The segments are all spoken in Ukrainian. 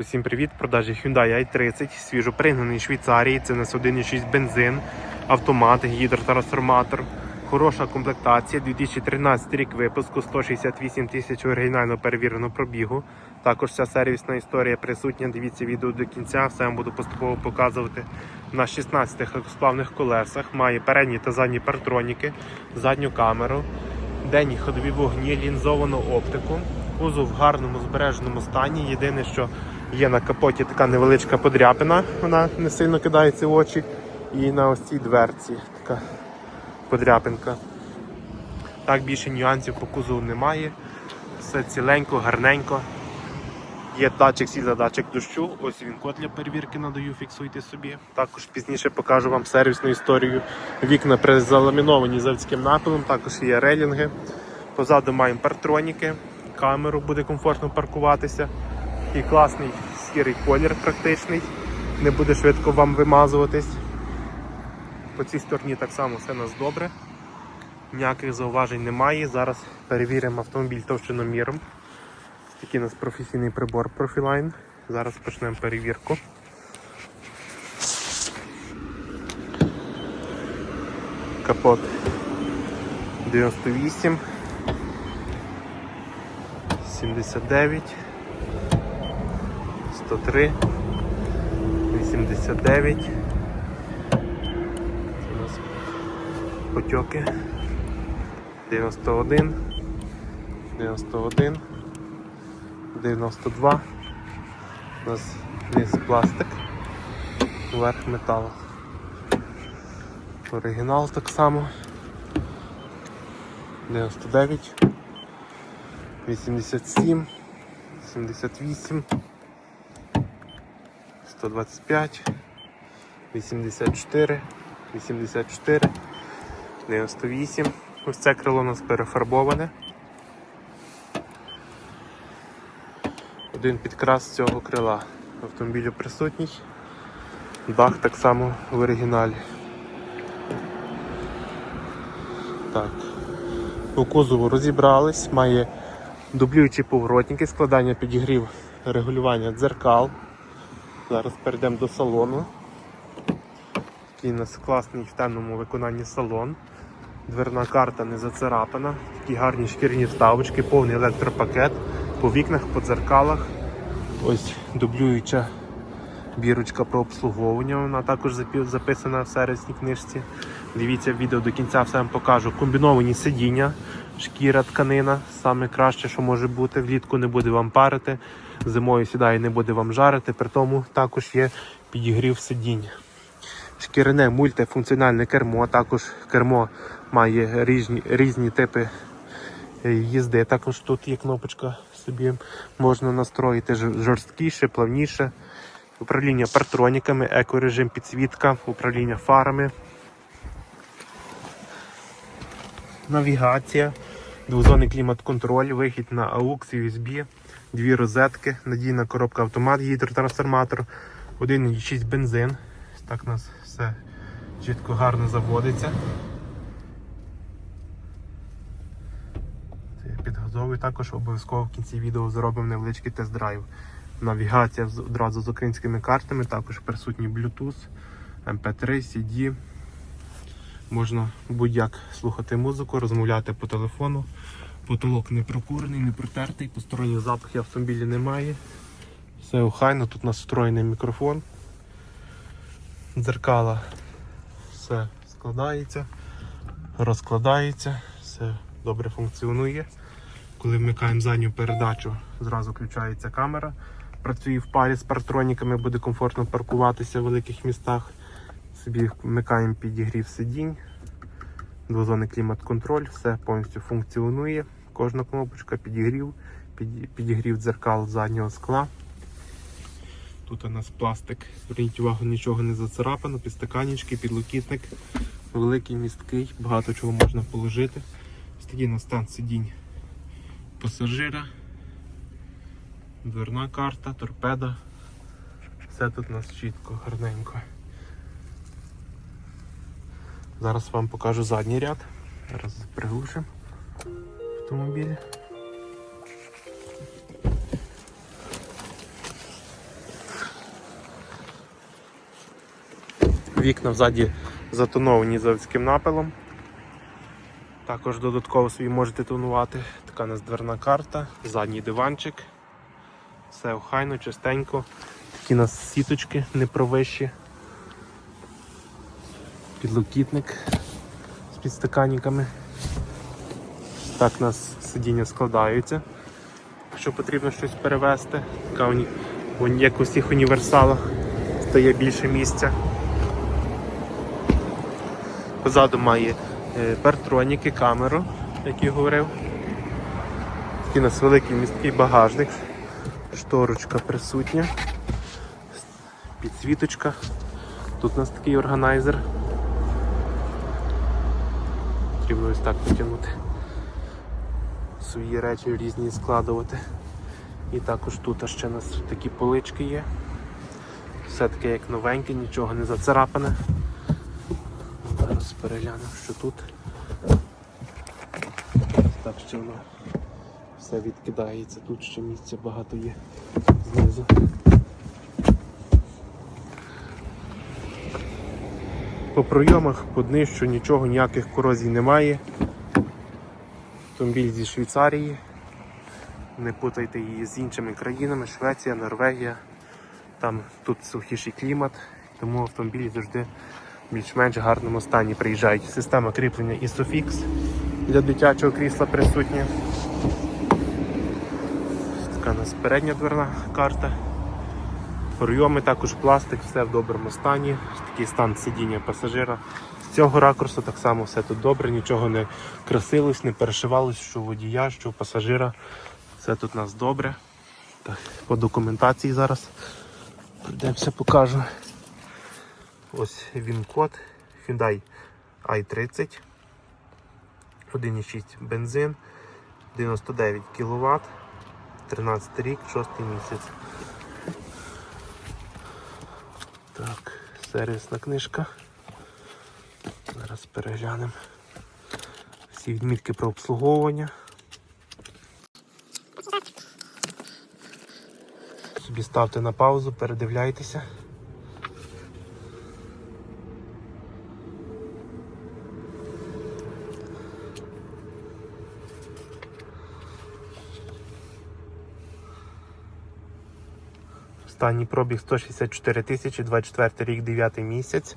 Усім привіт! Продажі Hyundai i30, свіжопригнаний з Швейцарії. Це на 1,6 бензин, автомат, гідротрансформатор. Хороша комплектація, 2013 рік випуску, 168 тисяч оригінально перевіреного пробігу. Також вся сервісна історія присутня. Дивіться відео до кінця, все вам буду поступово показувати. На 16 легкосплавних колесах має передні та задні партроніки, задню камеру, денні ходові вогні, лінзовану оптику. Кузов в гарному збереженому стані. Єдине, що є на капоті така невеличка подряпина, вона не сильно кидається в очі. І на ось цій дверці така подряпинка. Так більше нюансів по кузову немає. Все ціленько, гарненько. Є датчик світла, датчик дощу. Ось він код для перевірки надаю, фіксуйте собі. Також пізніше покажу вам сервісну історію. Вікна заламіновані заводським напилом, також є релінги. Позаду маємо партроніки, камеру буде комфортно паркуватися. І класний сірий колір практичний. Не буде швидко вам вимазуватись. По цій стороні так само все у нас добре. Ніяких зауважень немає. Зараз перевіримо автомобіль товщиноміром. Такий у нас професійний прибор Profiline. Зараз почнемо перевірку. Капот 98, 79, 103, 89. Це у нас потьоки 91, 91. 92. У нас низ пластик, верх метал. Оригінал так само. 99, 87, 78, 125, 84, 84, 98. Ось це крило у нас перефарбоване. Один підкрас цього крила автомобілю присутній. Дах так само в оригіналі. Так. По кузову розібрались, має дублюючі поворотники, складання підігрів регулювання дзеркал. Зараз перейдемо до салону. Такий у нас класний в темному виконанні салон. Дверна карта не зацарапана, такі гарні шкірні вставочки, повний електропакет по вікнах, по дзеркалах. Ось дублююча бірочка про обслуговування. Вона також записана в сервісній книжці. Дивіться відео до кінця, все вам покажу. Комбіновані сидіння, шкіра, тканина. Саме краще, що може бути. Влітку не буде вам парити, зимою сідає, не буде вам жарити. При тому також є підігрів сидінь. Шкіряне мультифункціональне кермо, також кермо має різні, різні типи е, їзди. Також тут є кнопочка, собі можна настроїти жорсткіше, плавніше. Управління партроніками, екорежим, підсвітка, управління фарами. Навігація, двозонний клімат-контроль, вихід на AUX, USB, дві розетки, надійна коробка автомат, гідротрансформатор, 1,6 бензин. Так у нас все чітко гарно заводиться. Це я підгазовую. Також обов'язково в кінці відео зробимо невеличкий тест-драйв. Навігація одразу з українськими картами, також присутній Bluetooth, MP3, CD. Можна будь-як слухати музику, розмовляти по телефону. Потолок не прокурений, не протертий, посторонніх запахів автомобілі немає. Все охайно, тут у нас встроєний мікрофон. Дзеркала все складається, розкладається, все добре функціонує. Коли вмикаємо задню передачу, зразу включається камера. Працює в парі з партроніками, буде комфортно паркуватися в великих містах. Собі вмикаємо підігрів сидінь, двозонний клімат-контроль, все повністю функціонує. Кожна кнопочка, підігрів, під- підігрів дзеркал заднього скла. Тут у нас пластик, зверніть увагу, нічого не зацарапано, підстаканічки, підлокітник, великий, місткий, багато чого можна положити. Ось такий на стан сидінь пасажира, дверна карта, торпеда. Все тут у нас чітко, гарненько. Зараз вам покажу задній ряд. Зараз приглушимо автомобіль. Вікна взаді затоновані заводським напилом. Також додатково собі можете тонувати. Така у нас дверна карта, задній диванчик. Все охайно, чистенько. Такі у нас сіточки не провищі. Підлокітник з підстаканниками. Так у нас сидіння складаються, якщо потрібно щось перевезти. Як у всіх універсалах стає більше місця. Позаду має е, партроніки, камеру, як я говорив. Такий у нас великий місткий багажник, шторочка присутня, підсвіточка. Тут у нас такий органайзер. Потрібно ось так потягнути. Свої речі різні складувати. І також тут ще у нас такі полички є. Все таке як новеньке, нічого не зацарапане. Зараз переглянемо, що тут. Так що воно все відкидається. Тут ще місця багато є знизу. По пройомах по днищу нічого, ніяких корозій немає. Автомобіль зі Швейцарії. Не путайте її з іншими країнами, Швеція, Норвегія. Там тут сухіший клімат, тому автомобілі завжди в більш-менш гарному стані приїжджають. Система кріплення Isofix для дитячого крісла присутня. Така у нас передня дверна карта. Пройоми також пластик, все в доброму стані. Такий стан сидіння пасажира. З цього ракурсу так само все тут добре, нічого не красилось, не перешивалось, що водія, що пасажира. Все тут у нас добре. Так, по документації зараз пройдемося, покажу. Ось він код Hyundai i30. 1,6 бензин, 99 кВт, 13 рік, 6 місяць. Так, сервісна книжка. Зараз переглянемо всі відмітки про обслуговування. Собі ставте на паузу, передивляйтеся. Останній пробіг 164 тисячі, 24 рік, 9 місяць.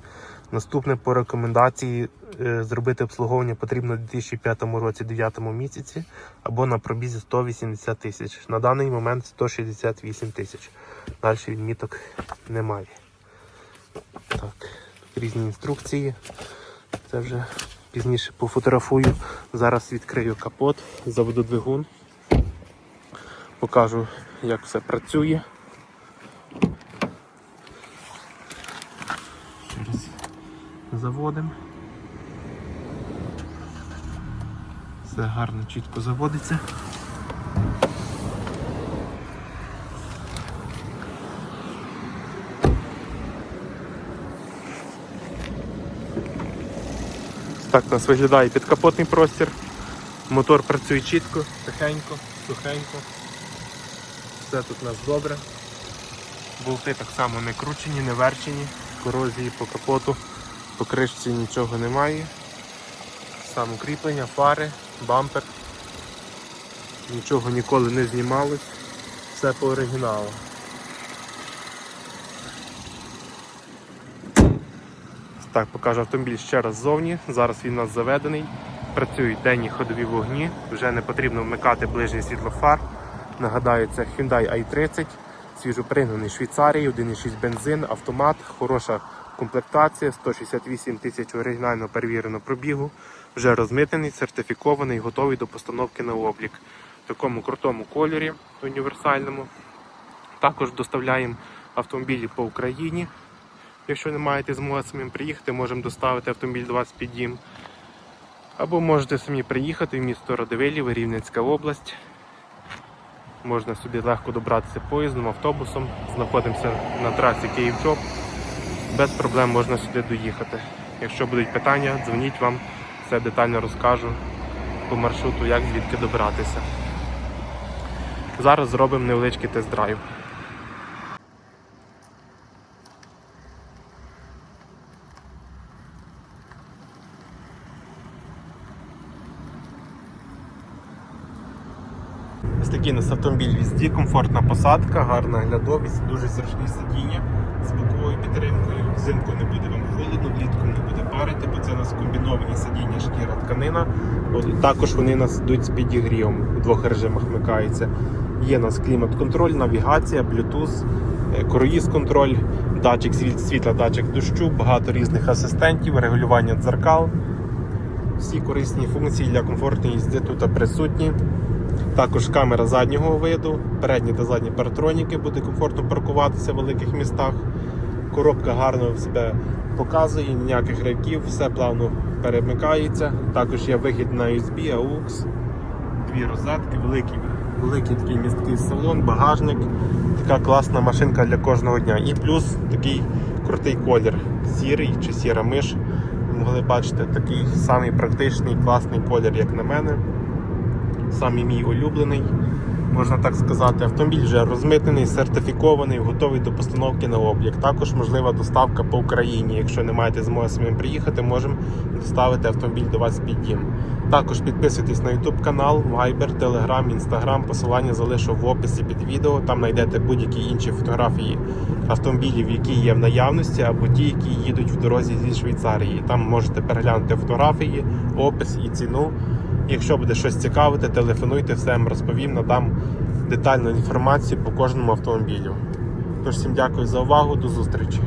Наступне по рекомендації е, зробити обслуговування потрібно у 2005 році, 9 місяці, або на пробізі 180 тисяч. На даний момент 168 тисяч. Далі відміток немає. Так, різні інструкції. Це вже пізніше пофотографую. Зараз відкрию капот, заведу двигун, покажу, як все працює. Ще раз заводимо. Все гарно, чітко заводиться. Так у нас виглядає підкапотний простір. Мотор працює чітко, тихенько, сухенько. Все тут у нас добре. Болти так само не кручені, не верчені, корозії по капоту, по кришці нічого немає. Саме кріплення, фари, бампер. Нічого ніколи не знімалось. Все по оригіналу. Так, покажу автомобіль ще раз ззовні. Зараз він у нас заведений. Працюють денні ходові вогні, вже не потрібно вмикати ближнє світло фар. Нагадаю, це Hyundai i30, свіжопригнаний Швейцарії, 1,6 бензин, автомат, хороша комплектація, 168 тисяч оригінально перевірено пробігу, вже розмитений, сертифікований, готовий до постановки на облік. В такому крутому кольорі універсальному. Також доставляємо автомобілі по Україні. Якщо не маєте змоги самим приїхати, можемо доставити автомобіль до вас під дім. Або можете самі приїхати в місто Радивилів, Рівненська область. Можна сюди легко добратися поїздом, автобусом. Знаходимося на трасі Київ-Чоп. Без проблем можна сюди доїхати. Якщо будуть питання, дзвоніть вам, все детально розкажу по маршруту, як звідки добратися. Зараз зробимо невеличкий тест-драйв. Ось такий у нас автомобіль візді, комфортна посадка, гарна глядовість, дуже зручні сидіння з боковою підтримкою. Взимку не буде вам холодно, влітку не буде парити, бо це у нас комбіновані сидіння шкіра тканина. Також вони у нас йдуть з підігрівом, у двох режимах вмикаються. Є у нас клімат-контроль, навігація, Bluetooth, е, круїз-контроль, датчик світла, датчик дощу, багато різних асистентів, регулювання дзеркал. Всі корисні функції для комфортної їзди тут присутні. Також камера заднього виду, передні та задні паратроніки, буде комфортно паркуватися в великих містах. Коробка гарно себе показує, ніяких рядків, все плавно перемикається. Також є вихід на USB, AUX, дві розетки, великий, великий такий місткий салон, багажник. Така класна машинка для кожного дня. І плюс такий крутий колір, сірий чи сіра миш. Могли бачити такий самий практичний, класний колір, як на мене. Самий мій улюблений, можна так сказати. Автомобіль вже розмитнений, сертифікований, готовий до постановки на облік. Також можлива доставка по Україні. Якщо не маєте змоги самим приїхати, можемо доставити автомобіль до вас під дім. Також підписуйтесь на YouTube канал, Viber, Telegram, Instagram. Посилання залишу в описі під відео. Там знайдете будь-які інші фотографії автомобілів, які є в наявності, або ті, які їдуть в дорозі зі Швейцарії. Там можете переглянути фотографії, опис і ціну. Якщо буде щось цікавити, телефонуйте, все вам розповім, надам детальну інформацію по кожному автомобілю. Тож всім дякую за увагу, до зустрічі.